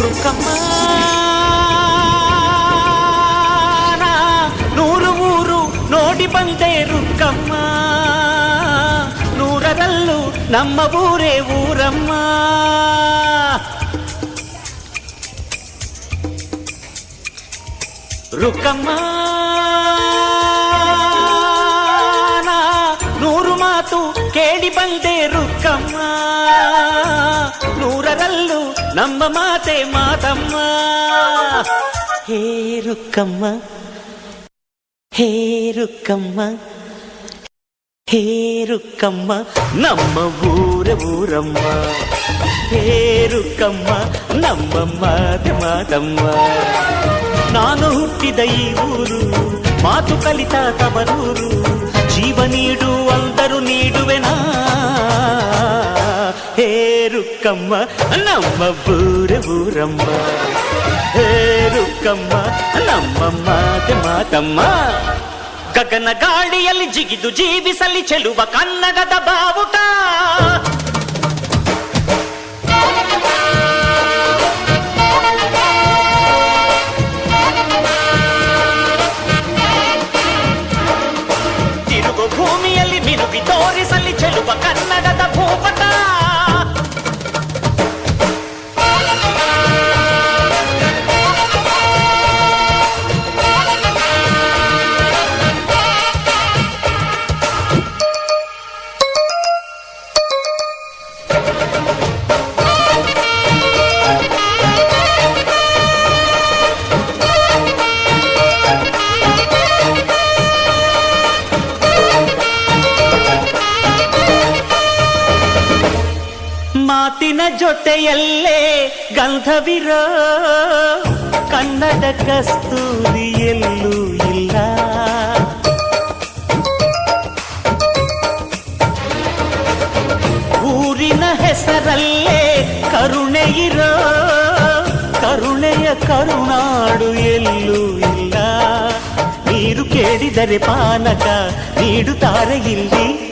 రుక్కమ్మా నూరు ఊరు నోటి పందే రుక్కమ్మ నూరరల్లు నమ్మ ఊరే ఊరమ్మా. రుక్కమ్మా నూరు మాతు ಕೇಳಿ ಬಂದೆ ರುಕ್ಕಮ್ಮ ನೂರರಲ್ಲೂ ನಮ್ಮ ಮಾತೆ ಮಾತಮ್ಮ ಹೇ ರುಕ್ಕಮ್ಮ ಹೇ ರುಕ್ಕಮ್ಮ ಹೇ ರುಕ್ಕಮ್ಮ ನಮ್ಮ ಊರ ಊರಮ್ಮ ಹೇ ರುಕ್ಕಮ್ಮ ನಮ್ಮ ಮಾತೆ ಮಾತಮ್ಮ ನಾನು ಹುಟ್ಟಿದ ಈ ಊರು ಮಾತು ಕಲಿತ ತವರೂರು ಜೀವ ನೀಡು ರುಕ್ಕಮ್ಮ ನಮ್ಮ ಊರ ಊರಮ್ಮ ಹೇ ರುಕ್ಕಮ್ಮ ನಮ್ಮ ಮಾತೆ ಮಾತಮ್ಮ ಗಗನ ಗಾಳಿಯಲ್ಲಿ ಜಿಗಿದು ಜೀವಿಸಲಿ ಚೆಲುವ ಕನ್ನಡದ ಬಾವುಟ ಜೊತೆಯಲ್ಲೇ ಗಂಧವಿರೋ ಕನ್ನಡ ಕಸ್ತೂರಿಯಲ್ಲೂ ಇಲ್ಲ. ಊರಿನ ಹೆಸರಲ್ಲೇ ಕರುಣೆ ಇರೋ ಕರುಣೆಯ ಕರುನಾಡು ಎಲ್ಲೂ ಇಲ್ಲ. ನೀರು ಕೇಳಿದರೆ ಪಾನಕ ನೀಡುತ್ತಾರೆ ಇಲ್ಲಿ.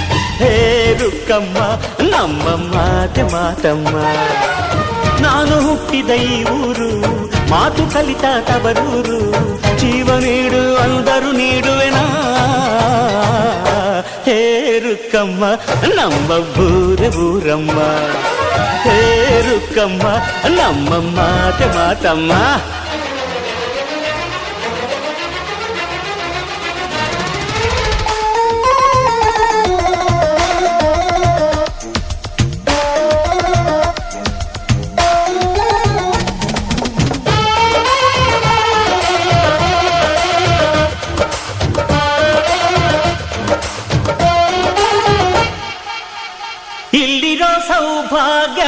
ಹೇ ರುಕ್ಕಮ್ಮ ನಮ್ಮ ಮಾತೆ ಮಾತಮ್ಮ ನಾನು ಹುಟ್ಟಿದ ಈ ಊರು ಮಾತು ಕಲಿತ ತವರೂರು ಜೀವ ನೀಡು ಅಂದರು ನೀಡುವೆನಾ ಹೇ ರುಕ್ಕಮ್ಮ ನಮ್ಮ ಬೂರ ಬೂರಮ್ಮ ಹೇ ರುಕ್ಕಮ್ಮ ನಮ್ಮ ಮಾತೆ ಮಾತಮ್ಮ ಸೌಭಾಗ್ಯ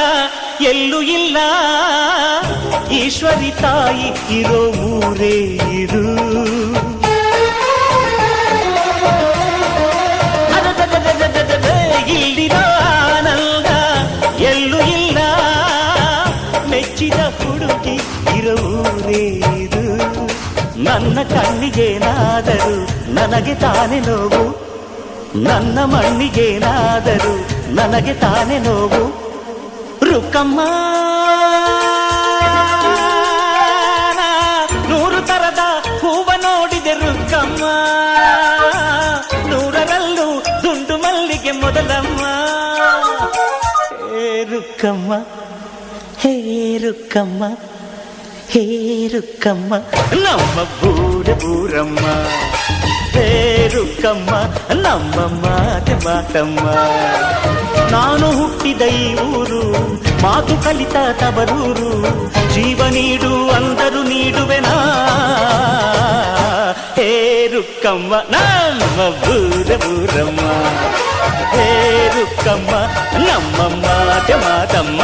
ಎಲ್ಲೂ ಇಲ್ಲ ಈಶ್ವರಿ ತಾಯಿ ಇರೋ ಊರೇ ಇರು ಅರರರರರರರ, ಇಲ್ಲಿರೋ ಆನಂದ ಎಲ್ಲೂ ಇಲ್ಲ ಮೆಚ್ಚಿದ ಹುಡುಗಿ ಇರೋ ಊರೇ ಇದು ನನ್ನ ಕಣ್ಣಿಗೇನಾದರೂ ನನಗೆ ತಾನೇ ನೋವು ನನ್ನ ಮಣ್ಣಿಗೇನಾದರೂ ನನಗೆ ತಾನೇ ನೋವು. ರುಕ್ಕಮ್ಮ ನೂರು ತರದ ಹೂವ ನೋಡಿದೆ ರುಕ್ಕಮ್ಮ ನೂರರಲ್ಲೂ ದುಂಡು ಮಲ್ಲಿಗೆ ಮೊದಲಮ್ಮ. ಹೇ ರುಕ್ಕಮ್ಮ ಹೇ ರುಕ್ಕಮ್ಮ ಹೇ ರುಕ್ಕಮ್ಮ ನಮ್ಮ ಬೂರ ಬೂರಮ್ಮ. ಹೇ ರುಕ್ಕಮ್ಮ ನಮ್ಮ ಮಾತೆ ಮಾತಮ್ಮ ನಾನು ಹುಟ್ಟಿದ ಈ ಊರು ಮಾತು ಕಲಿತ ತವರೂರು ಜೀವ ನೀಡು ಅಂದರು ನೀಡುವೆನಾ ಹೇ ರುಕ್ಕಮ್ಮ ನಮ್ಮ ಬೂರ ಬೂರಮ್ಮ ಹೇ ರುಕ್ಕಮ್ಮ ನಮ್ಮ ಮಾತೆ ಮಾತಮ್ಮ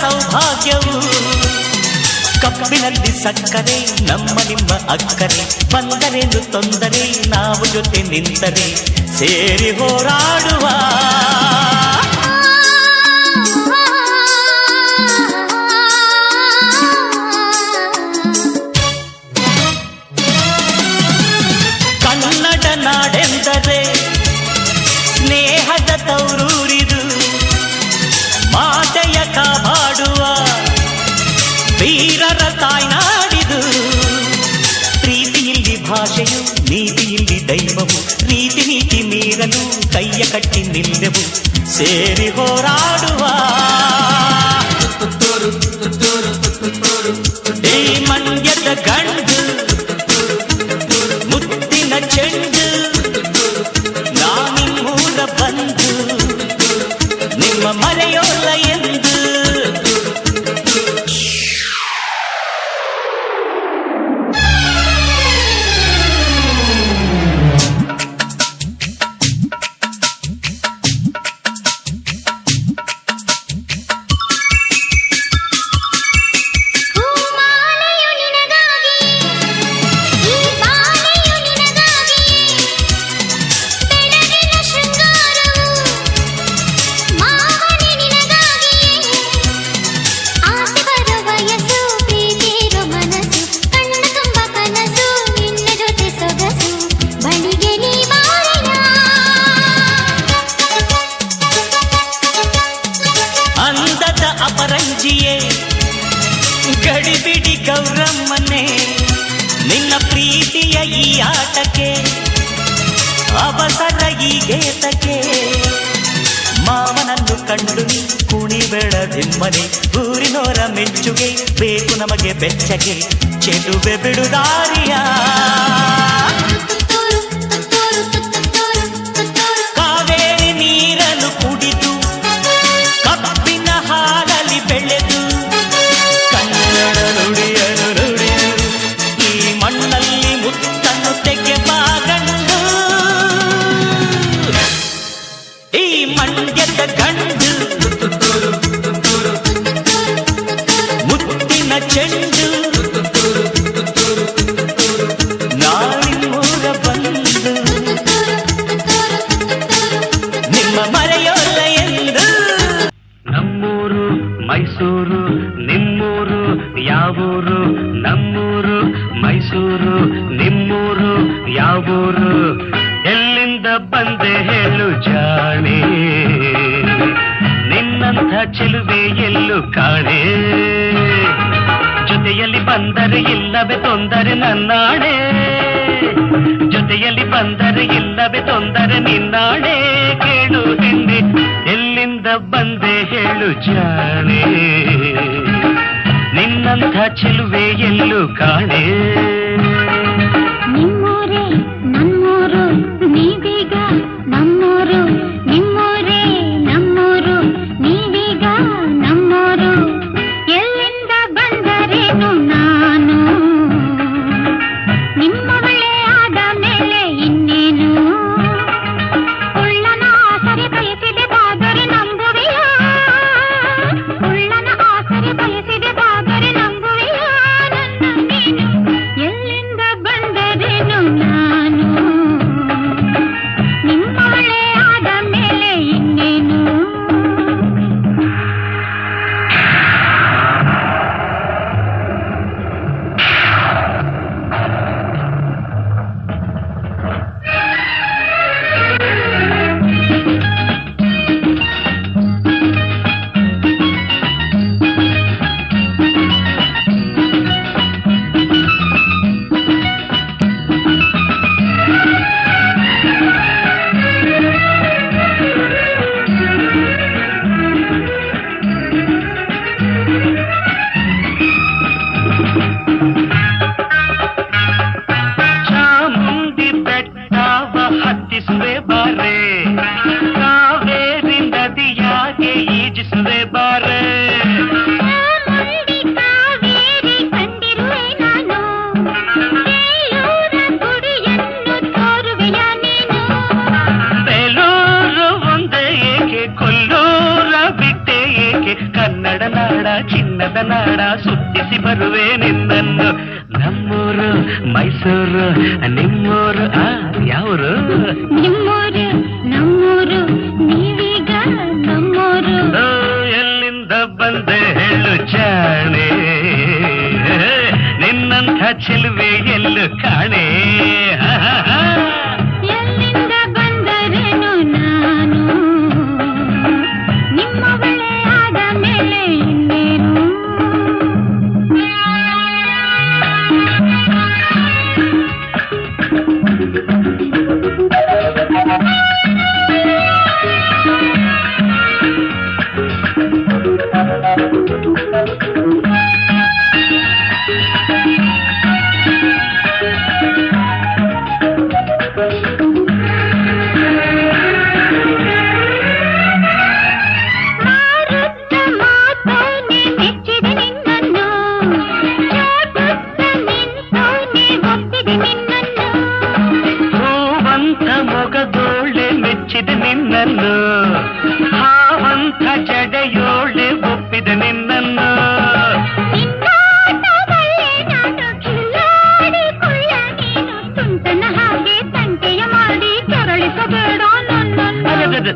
ಸೌಭಾಗ್ಯವು ಕಪ್ಪಿನಲ್ಲಿ ಸಕ್ಕರೆ ನಮ್ಮ ನಿಮ್ಮ ಅಕ್ಕರೆ ಬಂದರೇನು ತೊಂದರೆ ನಾವು ಜೊತೆ ನಿಂತರೆ ಸೇರಿ ಹೋರಾಡುವ ನೀನು ನೀತಿ ಇಲ್ಲಿ ದೈವವು ರೀತಿ ನೀತಿ ಮೀರಲು ಕೈಯ ಕಟ್ಟಿ ನಿಲ್ಲೆವು ಸೇರಿ ಹೋರಾಡುವ ಈ ಮಂಡ್ಯದ ಗಂಡ ಗೌರಮ್ಮನೇ, ನಿನ್ನ ಪ್ರೀತಿಯ ಈ ಆಟಕ್ಕೆ, ಅವಸರ ಈ ಗೇತಕ್ಕೆ, ಮಾವನನ್ನು ಕಂಡು ನೀ ಕುಣಿಬೇಡ ದಿಮ್ಮನೆ ಊರಿನೋರ ಮೆಚ್ಚುಗೆ, ಬೇಕು ನಮಗೆ ಬೆಚ್ಚಗೆ, ಚೆಲುವೆ ಬಿಡುದಾರಿಯ ಇಲ್ಲವೇ ತೊಂದರೆ ನನ್ನಾಣೆ. ಜೊತೆಯಲ್ಲಿ ಬಂದರೆ ಇಲ್ಲವೇ ತೊಂದರೆ ನಿನ್ನಾಣೆ. ಕೇಳು ಹಿಂದೆ ಎಲ್ಲಿಂದ ಬಂದೆ ಹೇಳು ಜಾಣೆ. ನಿನ್ನಂಥ ಚೆಲುವೆ ಎಲ್ಲೂ ಕಾಣೆ. ನಾಡ ಸುತ್ತಿಸಿ ಬರುವೆ ನಿನ್ನನ್ನು. ನಮ್ಮೂರು ಮೈಸೂರು ನಿಮ್ಮೂರು ಆ ಯಾವರು? ನಿಮ್ಮೂರು ನಮ್ಮೂರು ನೀವೀಗ ನಮ್ಮೂರು. ಎಲ್ಲಿಂದ ಬಂದೆ ಹೇಳು ಚಾಣೆ. ನಿನ್ನಂಥ ಚಿಲುವೆ ಎಲ್ಲು ಕಾಣೆ.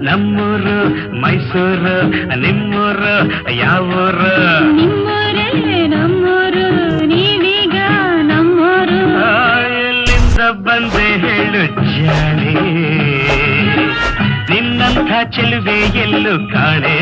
ನಮ್ಮೂರು ಮೈಸೂರು ನಿಮ್ಮೂರು ಯಾವೂರು? ನಿಮ್ಮೂರೇ ನಮ್ಮೂರು ನೀವೀಗ ನಮ್ಮೂರು. ಎಲ್ಲಿಂದ ಬಂದೆ ಹೇಳು ಜಾಣಿ. ನಿನ್ನಂಥ ಚೆಲುವೆ ಎಲ್ಲೂ ಕಾಣೆ.